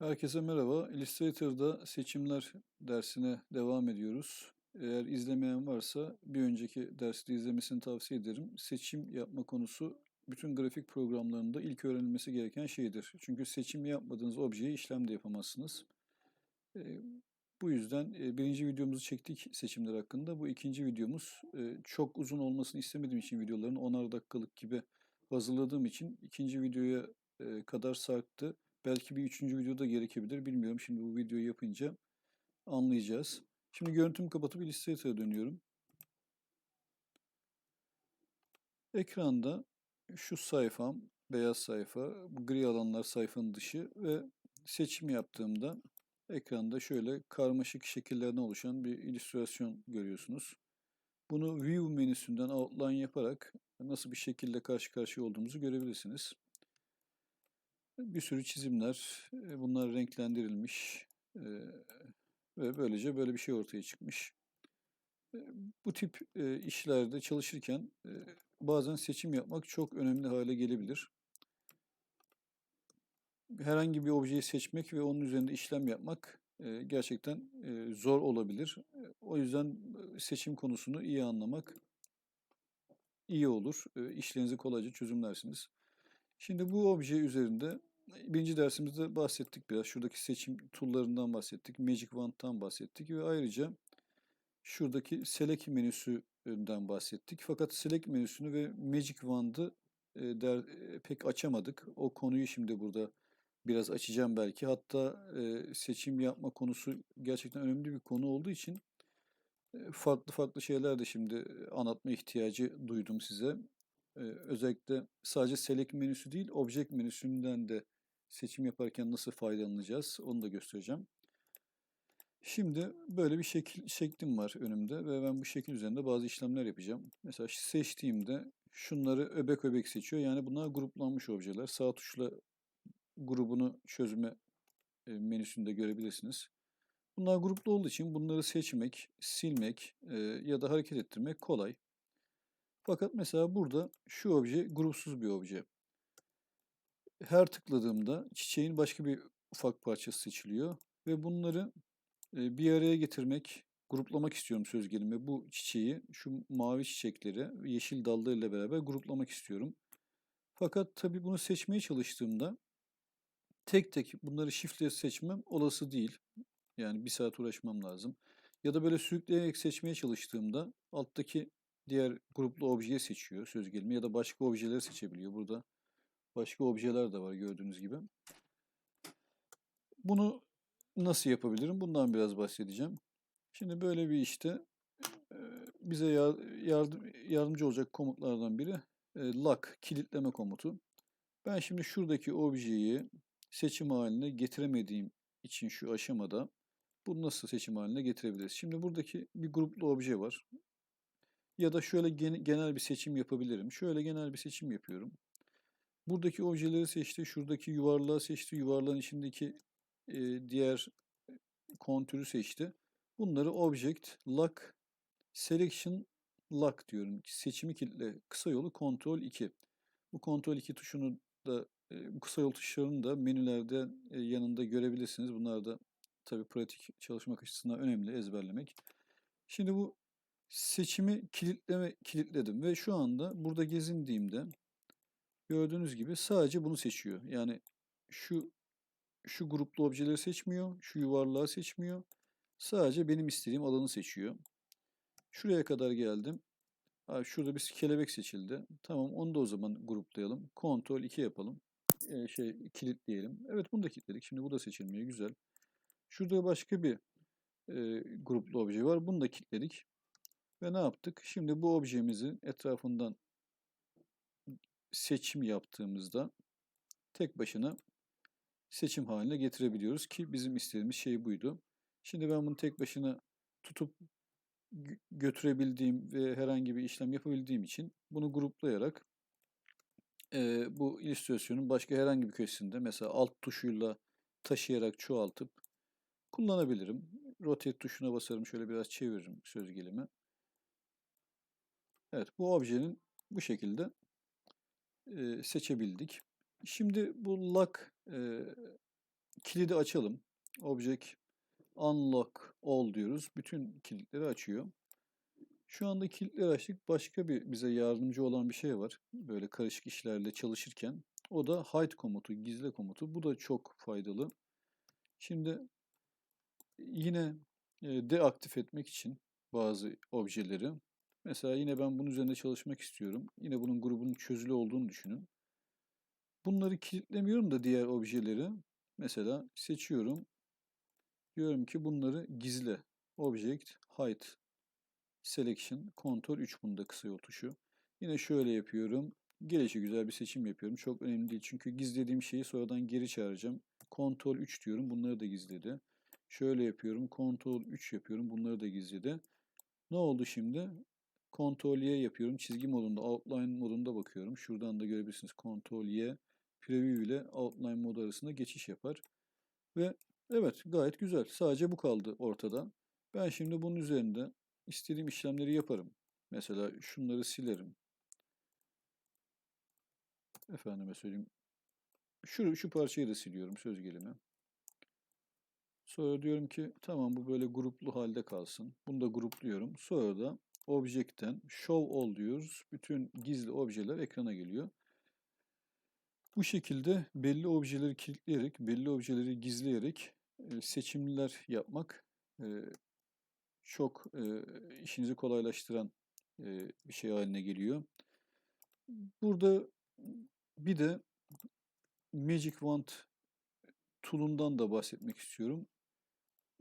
Herkese merhaba. Illustrator'da seçimler dersine devam ediyoruz. Eğer izlemeyen varsa bir önceki dersi de izlemesini tavsiye ederim. Seçim yapma konusu bütün grafik programlarında ilk öğrenilmesi gereken şeydir. Çünkü seçim yapmadığınız objeye işlem de yapamazsınız. Bu yüzden birinci videomuzu çektik seçimler hakkında. Bu ikinci videomuz çok uzun olmasını istemediğim için videoların 10'ar dakikalık gibi hazırladığım için ikinci videoya kadar sarktı. Belki bir üçüncü videoda gerekebilir. Bilmiyorum. Şimdi bu videoyu yapınca anlayacağız. Şimdi görüntümü kapatıp Illustrator'a dönüyorum. Ekranda şu sayfam, beyaz sayfa, gri alanlar sayfanın dışı ve seçim yaptığımda ekranda şöyle karmaşık şekillerden oluşan bir illüstrasyon görüyorsunuz. Bunu View menüsünden outline yaparak nasıl bir şekilde karşı karşıya olduğumuzu görebilirsiniz. Bir sürü çizimler, bunlar renklendirilmiş ve böylece böyle bir şey ortaya çıkmış. Bu tip işlerde çalışırken bazen seçim yapmak çok önemli hale gelebilir. Herhangi bir objeyi seçmek ve onun üzerinde işlem yapmak gerçekten zor olabilir. O yüzden seçim konusunu iyi anlamak iyi olur. İşlerinizi kolayca çözümlersiniz. Şimdi bu obje üzerinde birinci dersimizde bahsettik biraz. Şuradaki seçim tool'larından bahsettik. Magic Wand'dan bahsettik ve ayrıca şuradaki Select menüsünden bahsettik. Fakat Select menüsünü ve Magic Wand'ı e, der, e, pek açamadık. O konuyu şimdi burada biraz açacağım belki. Hatta e, seçim yapma konusu gerçekten önemli bir konu olduğu için farklı farklı şeyler de şimdi anlatma ihtiyacı duydum size. Özellikle sadece Select menüsü değil, Object menüsünden de seçim yaparken nasıl faydalanacağız onu da göstereceğim. Şimdi böyle bir şekil şeklim var önümde ve ben bu şekil üzerinde bazı işlemler yapacağım. Mesela seçtiğimde şunları öbek öbek seçiyor. Yani bunlar gruplanmış objeler. Sağ tuşla grubunu çözme e, menüsünde görebilirsiniz. Bunlar gruplu olduğu için bunları seçmek, silmek e, ya da hareket ettirmek kolay. Fakat mesela burada şu obje grupsuz bir obje. Her tıkladığımda çiçeğin başka bir ufak parçası seçiliyor ve bunları bir araya getirmek, gruplamak istiyorum söz gelimi. Bu çiçeği, şu mavi çiçekleri yeşil dallarıyla beraber gruplamak istiyorum. Fakat tabii bunu seçmeye çalıştığımda tek tek bunları shift'le seçmem olası değil. Yani bir saat uğraşmam lazım. Ya da böyle sürükleyerek seçmeye çalıştığımda alttaki diğer gruplu objeyi seçiyor söz gelimi ya da başka objeleri seçebiliyor. Burada başka objeler de var gördüğünüz gibi. Bunu nasıl yapabilirim? Bundan biraz bahsedeceğim. Şimdi böyle bir işte bize yardım, yardımcı olacak komutlardan biri lock, kilitleme komutu. Ben şimdi şuradaki objeyi seçim haline getiremediğim için şu aşamada bunu nasıl seçim haline getirebiliriz? Şimdi buradaki bir gruplu obje var. Ya da şöyle genel bir seçim yapabilirim. Şöyle genel bir seçim yapıyorum. Buradaki objeleri seçti. Şuradaki yuvarlağı seçti. Yuvarlağın içindeki e, diğer kontürü seçti. Bunları Object, Lock, Selection, Lock diyorum. Seçimi kilitle. Kısa yolu Ctrl 2. Bu Ctrl 2 tuşunu da bu kısa yol tuşlarını da menülerde yanında görebilirsiniz. Bunlar da tabii pratik çalışmak açısından önemli ezberlemek. Şimdi bu seçimi kilitleme kilitledim ve şu anda burada gezindiğimde Gördüğünüz gibi sadece bunu seçiyor. Yani şu şu gruplu objeleri seçmiyor, şu yuvarlağı seçmiyor. Sadece benim istediğim alanı seçiyor. Şuraya kadar geldim. Abi şurada bir kelebek seçildi. Tamam onu da o zaman gruplayalım. Ctrl 2 yapalım. Ee, şey kilitleyelim. Evet bunu da kilitledik. Şimdi bu da seçilmiyor. Güzel. Şurada başka bir e, gruplu obje var. Bunu da kilitledik. Ve ne yaptık? Şimdi bu objemizin etrafından seçim yaptığımızda tek başına seçim haline getirebiliyoruz ki bizim istediğimiz şey buydu. Şimdi ben bunu tek başına tutup götürebildiğim ve herhangi bir işlem yapabildiğim için bunu gruplayarak e, bu illüstrasyonun başka herhangi bir köşesinde mesela alt tuşuyla taşıyarak çoğaltıp kullanabilirim. Rotate tuşuna basarım. Şöyle biraz çeviririm söz gelimi. Evet bu objenin bu şekilde e, seçebildik. Şimdi bu lock e, kilidi açalım. Object unlock all diyoruz. Bütün kilitleri açıyor. Şu anda kilitleri açtık. Başka bir bize yardımcı olan bir şey var. Böyle karışık işlerle çalışırken. O da hide komutu, gizle komutu. Bu da çok faydalı. Şimdi yine deaktif etmek için bazı objeleri. Mesela yine ben bunun üzerinde çalışmak istiyorum. Yine bunun grubunun çözülü olduğunu düşünün. Bunları kilitlemiyorum da diğer objeleri. Mesela seçiyorum. Diyorum ki bunları gizle. Object, hide, selection, Ctrl 3 bunda kısa yol tuşu. Yine şöyle yapıyorum. Gelişi güzel bir seçim yapıyorum. Çok önemli değil. Çünkü gizlediğim şeyi sonradan geri çağıracağım. Ctrl 3 diyorum. Bunları da gizledi. Şöyle yapıyorum. Ctrl 3 yapıyorum. Bunları da gizledi. Ne oldu şimdi? Ctrl Y yapıyorum. Çizgi modunda, outline modunda bakıyorum. Şuradan da görebilirsiniz. Ctrl Y preview ile outline modu arasında geçiş yapar. Ve evet gayet güzel. Sadece bu kaldı ortada. Ben şimdi bunun üzerinde istediğim işlemleri yaparım. Mesela şunları silerim. Efendime söyleyeyim. Şu, şu parçayı da siliyorum söz gelimi. Sonra diyorum ki tamam bu böyle gruplu halde kalsın. Bunu da grupluyorum. Sonra da Object'ten Show All diyoruz. Bütün gizli objeler ekrana geliyor. Bu şekilde belli objeleri kilitleyerek, belli objeleri gizleyerek seçimler yapmak çok işinizi kolaylaştıran bir şey haline geliyor. Burada bir de Magic Wand tool'undan da bahsetmek istiyorum.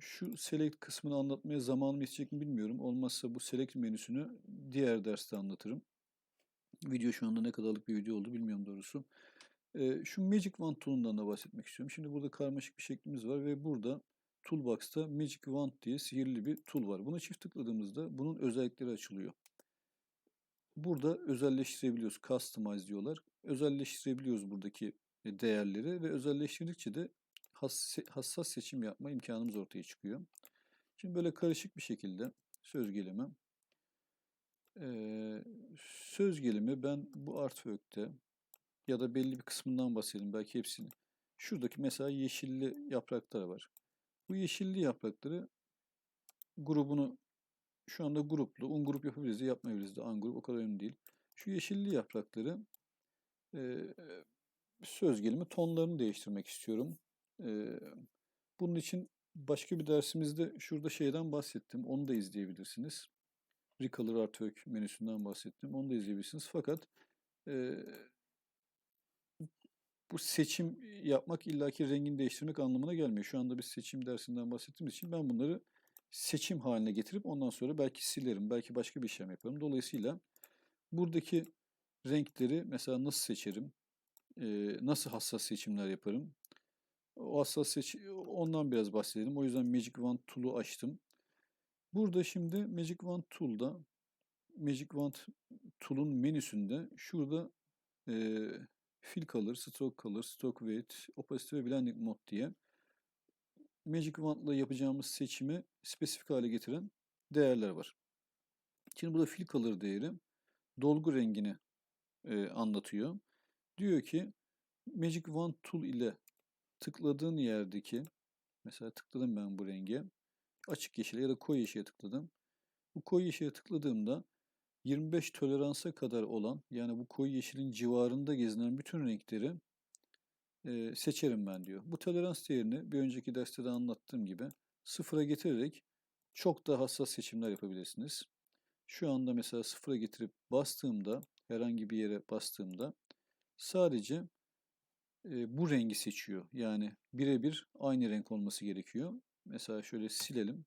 Şu select kısmını anlatmaya zamanım yetecek mi bilmiyorum. Olmazsa bu select menüsünü diğer derste anlatırım. Video şu anda ne kadarlık bir video oldu bilmiyorum doğrusu. Ee, şu Magic Wand tool'undan da bahsetmek istiyorum. Şimdi burada karmaşık bir şeklimiz var ve burada Toolbox'ta Magic Wand diye sihirli bir tool var. Buna çift tıkladığımızda bunun özellikleri açılıyor. Burada özelleştirebiliyoruz. Customize diyorlar. Özelleştirebiliyoruz buradaki değerleri ve özelleştirdikçe de hassas seçim yapma imkanımız ortaya çıkıyor. Şimdi böyle karışık bir şekilde söz gelimi. Ee, söz gelimi ben bu artwork'te ya da belli bir kısmından bahsedelim belki hepsini. Şuradaki mesela yeşilli yapraklar var. Bu yeşilli yaprakları grubunu şu anda gruplu, un grup yapabiliriz de yapmayabiliriz de an grup o kadar önemli değil. Şu yeşilli yaprakları e, söz gelimi tonlarını değiştirmek istiyorum. E, bunun için başka bir dersimizde şurada şeyden bahsettim. Onu da izleyebilirsiniz. Recolor Artwork menüsünden bahsettim. Onu da izleyebilirsiniz. Fakat e, bu seçim yapmak illaki rengini değiştirmek anlamına gelmiyor. Şu anda bir seçim dersinden bahsettiğimiz için ben bunları seçim haline getirip ondan sonra belki silerim, belki başka bir işlem yaparım. Dolayısıyla buradaki renkleri mesela nasıl seçerim, ee, nasıl hassas seçimler yaparım, o hassas seç ondan biraz bahsedelim. O yüzden Magic Wand Tool'u açtım. Burada şimdi Magic Wand Tool'da Magic Wand Tool'un menüsünde şurada e, Fill Color, Stroke Color, Stroke Weight, Opacity ve Blending Mode diye Magic Wand'la yapacağımız seçimi spesifik hale getiren değerler var. Şimdi burada Fill Color değeri dolgu rengini e, anlatıyor. Diyor ki Magic Wand Tool ile tıkladığın yerdeki mesela tıkladım ben bu renge açık yeşile ya da koyu yeşile tıkladım. Bu koyu yeşile tıkladığımda 25 toleransa kadar olan yani bu koyu yeşilin civarında gezinen bütün renkleri e, seçerim ben diyor. Bu tolerans değerini bir önceki derste de anlattığım gibi sıfıra getirerek çok daha hassas seçimler yapabilirsiniz. Şu anda mesela sıfıra getirip bastığımda herhangi bir yere bastığımda sadece bu rengi seçiyor. Yani birebir aynı renk olması gerekiyor. Mesela şöyle silelim.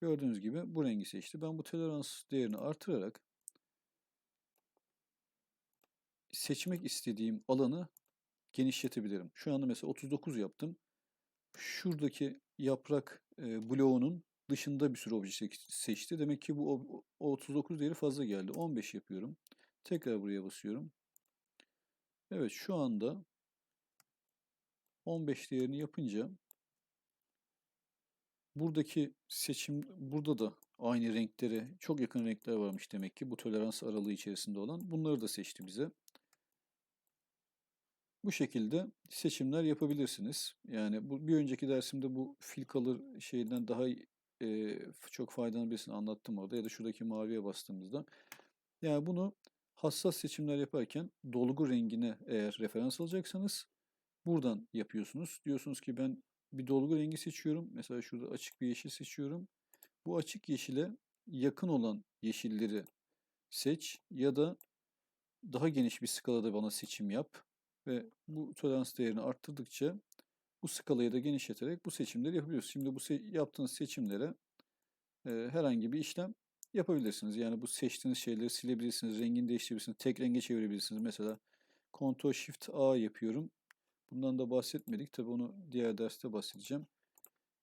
Gördüğünüz gibi bu rengi seçti. Ben bu tolerans değerini artırarak seçmek istediğim alanı genişletebilirim. Şu anda mesela 39 yaptım. Şuradaki yaprak bloğunun dışında bir sürü obje seçti. Demek ki bu o 39 değeri fazla geldi. 15 yapıyorum. Tekrar buraya basıyorum. Evet şu anda 15 değerini yapınca buradaki seçim burada da aynı renklere çok yakın renkler varmış demek ki bu tolerans aralığı içerisinde olan. Bunları da seçti bize. Bu şekilde seçimler yapabilirsiniz. Yani bu bir önceki dersimde bu fil kalır şeyinden daha e, çok faydalanabilirsini anlattım orada ya da şuradaki maviye bastığımızda. Yani bunu hassas seçimler yaparken dolgu rengine eğer referans alacaksanız buradan yapıyorsunuz. Diyorsunuz ki ben bir dolgu rengi seçiyorum. Mesela şurada açık bir yeşil seçiyorum. Bu açık yeşile yakın olan yeşilleri seç ya da daha geniş bir skalada bana seçim yap ve bu tolerans değerini arttırdıkça bu skalayı da genişleterek bu seçimleri yapabiliyorsunuz. Şimdi bu se yaptığınız seçimlere e, herhangi bir işlem yapabilirsiniz. Yani bu seçtiğiniz şeyleri silebilirsiniz, rengini değiştirebilirsiniz, tek renge çevirebilirsiniz. Mesela Ctrl Shift A yapıyorum. Bundan da bahsetmedik. Tabii onu diğer derste bahsedeceğim.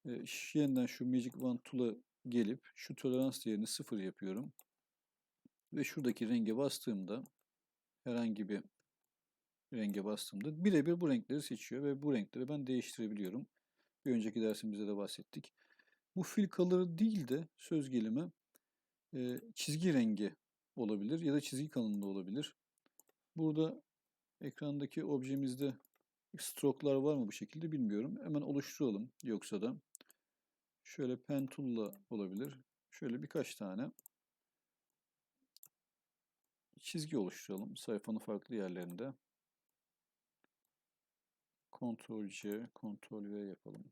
E, yeniden şu Magic Wand Tool'a gelip şu tolerans değerini sıfır yapıyorum. Ve şuradaki renge bastığımda herhangi bir renge bastığımda birebir bu renkleri seçiyor ve bu renkleri ben değiştirebiliyorum. Bir önceki dersimizde de bahsettik. Bu fil color değil de söz gelimi e, çizgi rengi olabilir ya da çizgi kalınlığı olabilir. Burada ekrandaki objemizde stroke'lar var mı bu şekilde bilmiyorum. Hemen oluşturalım yoksa da. Şöyle pen tool'la olabilir. Şöyle birkaç tane çizgi oluşturalım sayfanın farklı yerlerinde. Ctrl C, Ctrl V yapalım.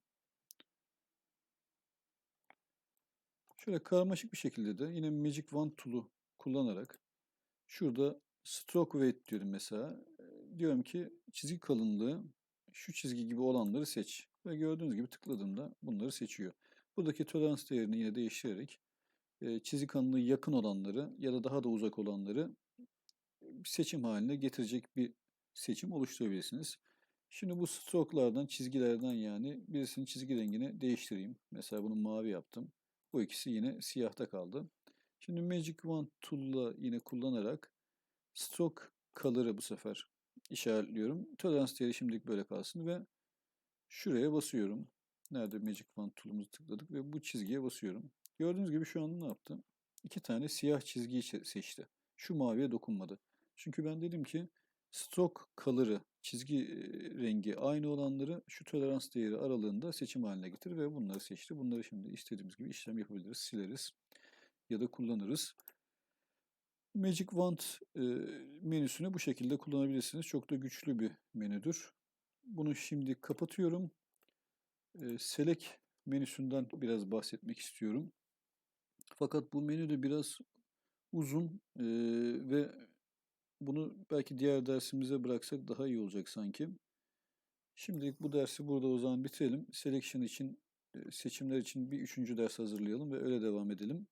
Şöyle karmaşık bir şekilde de yine Magic Wand Tool'u kullanarak şurada Stroke Weight diyorum mesela. Diyorum ki çizgi kalınlığı şu çizgi gibi olanları seç. Ve gördüğünüz gibi tıkladığımda bunları seçiyor. Buradaki tolerans değerini yine değiştirerek çizgi kalınlığı yakın olanları ya da daha da uzak olanları seçim haline getirecek bir seçim oluşturabilirsiniz. Şimdi bu stroke'lardan, çizgilerden yani birisinin çizgi rengini değiştireyim. Mesela bunu mavi yaptım. Bu ikisi yine siyahta kaldı. Şimdi Magic Wand Tool'la yine kullanarak stroke color'ı bu sefer işaretliyorum. Tolerans değeri şimdilik böyle kalsın ve şuraya basıyorum. Nerede Magic Wand Tool'umuzu tıkladık ve bu çizgiye basıyorum. Gördüğünüz gibi şu an ne yaptı? İki tane siyah çizgiyi seçti. Şu maviye dokunmadı. Çünkü ben dedim ki stroke color'ı, çizgi rengi aynı olanları şu tolerans değeri aralığında seçim haline getir ve bunları seçti. Bunları şimdi istediğimiz gibi işlem yapabiliriz, sileriz ya da kullanırız. Magic Wand e, menüsünü bu şekilde kullanabilirsiniz. Çok da güçlü bir menüdür. Bunu şimdi kapatıyorum. E, Select menüsünden biraz bahsetmek istiyorum. Fakat bu menü de biraz uzun e, ve bunu belki diğer dersimize bıraksak daha iyi olacak sanki. Şimdilik bu dersi burada o zaman bitirelim. Selection için, seçimler için bir üçüncü ders hazırlayalım ve öyle devam edelim.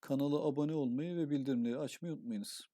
Kanala abone olmayı ve bildirimleri açmayı unutmayınız.